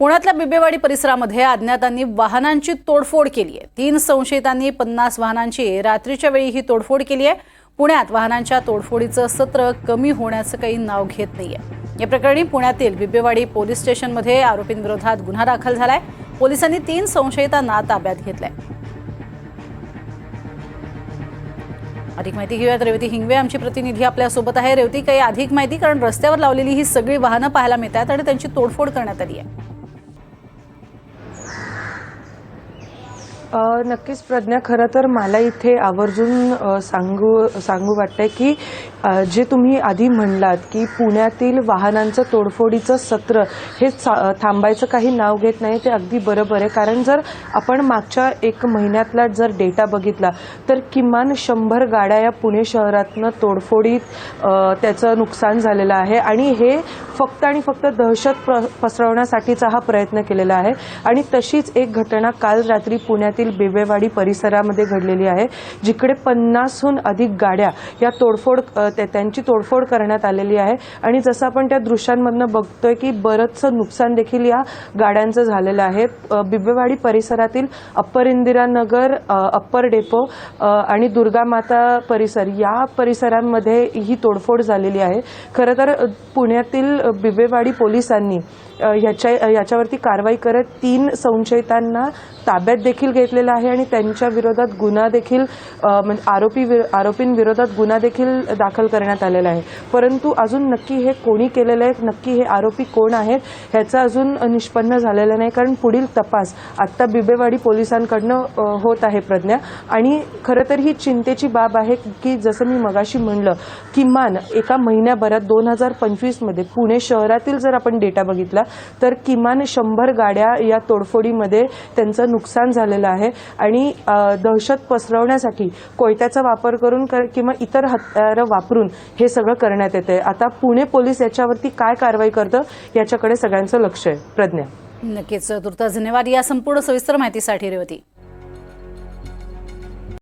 पुण्यातल्या बिबेवाडी परिसरामध्ये अज्ञातांनी वाहनांची तोडफोड केली आहे. तीन संशयितांनी पन्नास वाहनांची रात्रीच्या वेळी ही तोडफोड केली आहे. पुण्यात वाहनांच्या तोडफोडीचं सत्र कमी होण्याचं काही नाव घेत नाहीये. या प्रकरणी पुण्यातील बिबेवाडी पोलीस स्टेशनमध्ये आरोपींविरोधात गुन्हा दाखल झालाय. पोलिसांनी तीन संशयितांना ताब्यात घेतलाय. अधिक माहिती घेऊयात. रेवती हिंगवे आमची प्रतिनिधी आपल्यासोबत आहे. रेवती काही अधिक माहिती? कारण रस्त्यावर लावलेली ही सगळी वाहनं पाहायला मिळतात आणि त्यांची तोडफोड करण्यात आली आहे. नक्कीच प्रज्ञा खरं तर मला इथे आवर्जून सांगू सांगू वाटतंय की जे तुम्ही आधी म्हणलात की पुण्यातील वाहनांचं तोडफोडीचं सत्र हे थांबायचं काही नाव घेत नाही ते अगदी बरोबर आहे. कारण जर आपण मागच्या एक महिन्यातला जर डेटा बघितला तर किमान शंभर गाड्या या पुणे शहरातनं तोडफोडीत त्याचं नुकसान झालेलं आहे. आणि हे फक्त आणि फक्त दहशत प्र- पसरवण्यासाठीचा हा प्रयत्न केलेला आहे. आणि तशीच एक घटना काल रात्री पुण्यातील बेबेवाडी परिसरामध्ये घडलेली आहे जिकडे पन्नासहून अधिक गाड्या या तोडफोड त्यांची तोडफोड करण्यात आलेली आहे. आणि जसं आपण त्या दृश्यांमधनं बघतोय की बरंचसं नुकसान देखील या गाड्यांचं झालेलं आहे. बिबेवाडी परिसरातील अप्पर इंदिरानगर अप्पर डेपो आणि दुर्गा माता परिसर या परिसरांमध्ये ही तोडफोड झालेली आहे. खरं तर पुण्यातील अ, बिबेवाडी पोलिसांनी याच्या याच्यावरती कारवाई करत तीन संशयितांना ताब्यात देखील घेतलेला आहे आणि त्यांच्या विरोधात गुन्हा देखील म्हणजे आरोपी वि- आरोपींविरोधात गुन्हा देखील दाखल करण्यात आलेला आहे. परंतु अजून नक्की हे कोणी केलेलं आहे नक्की हे आरोपी कोण आहेत ह्याचं अजून निष्पन्न झालेलं नाही कारण पुढील तपास आत्ता बिबेवाडी पोलिसांकडनं होत आहे प्रज्ञा. आणि खरं तर ही चिंतेची बाब आहे की जसं मी मगाशी म्हणलं किमान एका महिन्याभरात दोन हजार पंचवीसमध्ये पुणे शहरातील जर आपण डेटा बघितला तर किमान शंभर गाड्या या तोडफोडीमध्ये त्यांचं नुकसान झालेलं आहे. आणि दहशत पसरवण्यासाठी कोयत्याचा वापर करून किंवा इतर हत्यारं वापरून हे सगळं करण्यात येते आता पुणे पोलीस याच्यावरती काय कारवाई करतं याच्याकडे सगळ्यांचं लक्ष आहे. प्रज्ञा. नक्कीच तुर्तास धन्यवाद. या संपूर्ण सविस्तर माहितीसाठी रेवती.